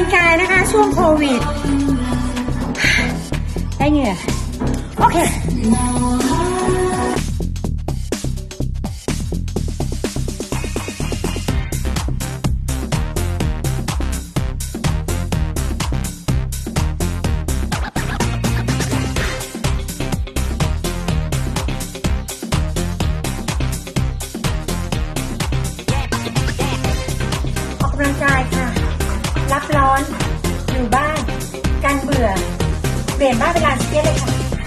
ลังกายนะคะ ช่วงโควิด ได้เงื่อ โอเคกำลังกายื่อเปลี่ยนบ้านเป็นลานสเก็ตเลยค่ะ